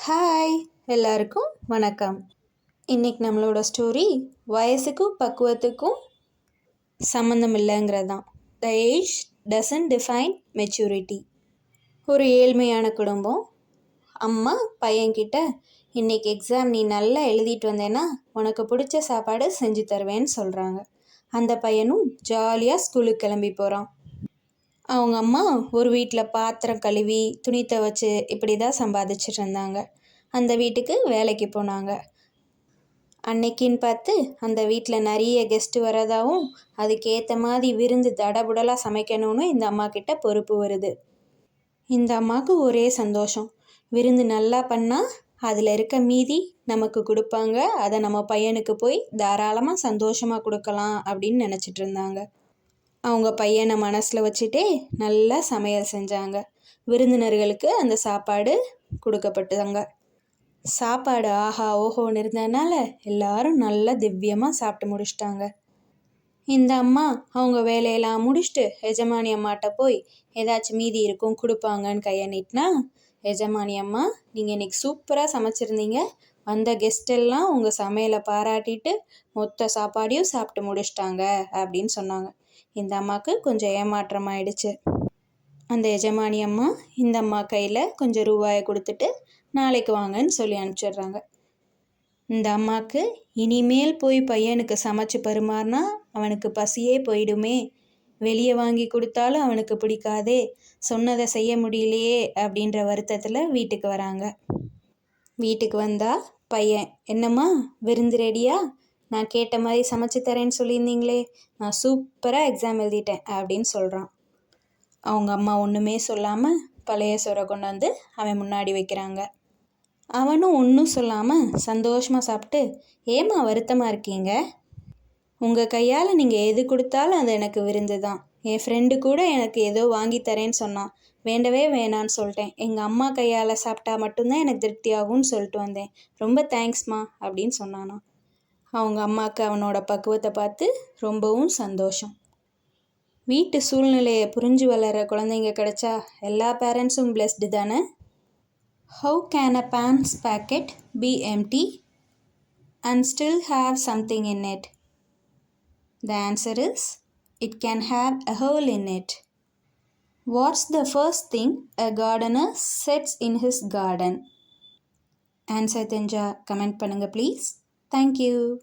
Hi எல்லாருக்கும் வணக்கம். இன்றைக்கி நம்மளோட ஸ்டோரி வயசுக்கும் பக்குவத்துக்கும் சம்மந்தம் இல்லைங்கிறது தான் the age doesn't define maturity ஒரு ஏழ்மையான குடும்பம். அம்மா பையன்கிட்ட இன்றைக்கி எக்ஸாம் நீ நல்லா எழுதிட்டு வந்தேன்னா உனக்கு பிடிச்ச சாப்பாடு செஞ்சு தருவேன்னு சொல்கிறாங்க அந்த பையனும் ஜாலியாக ஸ்கூலுக்கு கிளம்பி போகிறான் அவங்க அம்மா ஒரு வீட்டில் பாத்திரம் கழுவி துணி துவைச்சு இப்படி தான் சம்பாதிச்சிட்டு இருந்தாங்க. அந்த வீட்டுக்கு வேலைக்கு போனாங்க. அன்னைக்குன்னு பார்த்து அந்த வீட்டில் நிறைய கெஸ்ட்டு வரதாகவும் அதுக்கேற்ற மாதிரி விருந்து தடபுடலாக சமைக்கணும்னு இந்த அம்மா கிட்ட பொறுப்பு வருது. இந்த அம்மாவுக்கு ஒரே சந்தோஷம். விருந்து நல்லா பண்ணால் அதில் இருக்க மீதி நமக்கு கொடுப்பாங்க. அதை நம்ம பையனுக்கு போய் தாராளமாக சந்தோஷமாக கொடுக்கலாம் அப்படின்னு நினச்சிட்டு இருந்தாங்க. அவங்க பையனை மனசில் வச்சுட்டே நல்லா சமையல் செஞ்சாங்க. விருந்தினர்களுக்கு அந்த சாப்பாடு கொடுக்கப்பட்டாங்க சாப்பாடு ஆஹா ஓஹோன்னு இருந்ததுனால எல்லாரும் நல்லா திவ்யமாக சாப்பிட்டு முடிச்சிட்டாங்க. இந்த அம்மா அவங்க வேலையெல்லாம் முடிச்சுட்டு எஜமானி அம்மாட்ட போய் ஏதாச்சும் மீதி இருக்கும் கொடுப்பாங்கன்னு கையை நீட்டினா எஜமானி அம்மா நீங்கள் இன்னைக்கு சூப்பராக சமைச்சிருந்தீங்க. வந்த கெஸ்டெல்லாம் உங்கள் சமையலை பாராட்டிட்டு மொத்த சாப்பாடையும் சாப்பிட்டு முடிச்சிட்டாங்க அப்படின்னு சொன்னாங்க. இந்த அம்மாவுக்கு கொஞ்சம் ஏமாற்றம் ஆயிடுச்சு அந்த எஜமானி அம்மா இந்த அம்மா கையில் கொஞ்சம் ரூபாயை கொடுத்துட்டு நாளைக்கு வாங்கன்னு சொல்லி அனுப்பிச்சிடுறாங்க. இந்த அம்மாவுக்கு இனிமேல் போய் பையனுக்கு சமைச்சு பருமாறினா அவனுக்கு பசியே போயிடுமே. வெளியே வாங்கி கொடுத்தாலும் அவனுக்கு பிடிக்காதே. சொன்னதை செய்ய முடியலையே அப்படின்ற வருத்தத்தில் வீட்டுக்கு வராங்க. வீட்டுக்கு வந்தால் பையன் என்னம்மா விருந்து ரெடியா? நான் கேட்ட மாதிரி சமைச்சு தரேன்னு சொல்லியிருந்தீங்களே நான் சூப்பராக எக்ஸாம் எழுதிட்டேன் அப்படின்னு சொல்கிறான் அவங்க அம்மா ஒன்றுமே சொல்லாமல் பழைய சோறை கொண்டு வந்து அவன் முன்னாடி வைக்கிறாங்க. அவனும் ஒன்றும் சொல்லாமல் சந்தோஷமாக சாப்பிட்டு ஏமா வருத்தமாக இருக்கீங்க? உங்கள் கையால் நீங்கள் எது கொடுத்தாலும் அது எனக்கு விருந்து தான். என் ஃப்ரெண்டு கூட எனக்கு ஏதோ வாங்கி தரேன்னு சொன்னான். வேண்டவே வேணான்னு சொல்லிட்டேன். எங்கள் அம்மா கையால் சாப்பிட்டா மட்டும்தான் எனக்கு திருப்தி ஆகும்னு சொல்லிட்டு வந்தேன். ரொம்ப தேங்க்ஸ்மா அப்படின்னு சொன்னானா அவங்க அம்மாவுக்கு அவனோட பக்குவத்தை பார்த்து ரொம்பவும் சந்தோஷம். வீட்டு சூழ்நிலையை புரிஞ்சு வளர குழந்தைங்க கிடைச்சா எல்லா பேரண்ட்ஸும் பிளெஸ்டு தானே? How can a pants pocket be empty and still have something in it the answer is it can have a hole in it what's the first thing a gardener sets in his garden answer தெரிஞ்சால் comment பண்ணுங்கள் please Thank you.